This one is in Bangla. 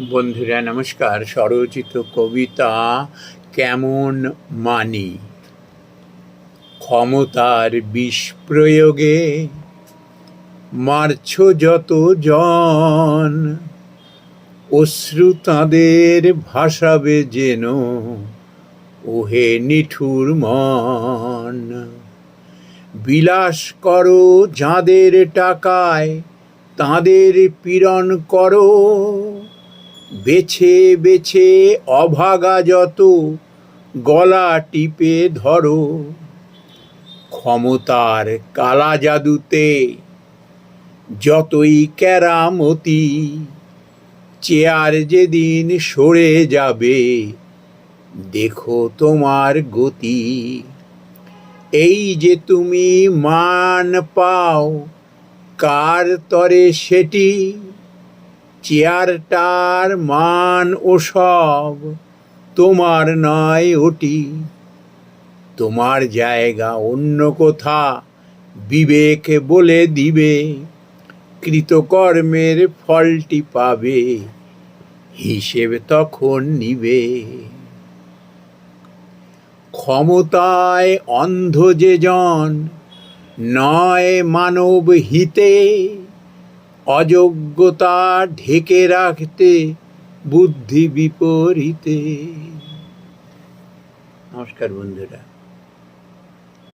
বন্ধুরা, নমস্কার। স্বরচিত কবিতা কেমন মানি? ক্ষমতার বিষ প্রয়োগে মারছ যত জন, অশ্রু তাঁদের ভাসাবে যেন, ওহে নিঠুর মন। বিলাস করো যাদের টাকায়, তাদের পীড়ন করো বেছে বেছে অভাগা যত, গলা টিপে ধরো। ক্ষমতার কালা জাদুতে যতই কেরামতি, চেয়ার যেদিন সরে যাবে, দেখো তোমার গতি। এই যে তুমি মান পাও, কার তরে সেটি চেয়ারটার মান ও সব তোমার নয় ওটি তোমার জায়গা অন্য কোথা বিবেক বলে দিবে, কৃতকর্মের ফলটি পাবে, হিসেব তখন নিবে। ক্ষমতায় অন্ধ যে জন, নয় মানব হিতে অযোগ্যতা ঢেকে রাখতে বুদ্ধি বিপরীতে। নমস্কার বন্ধুরা।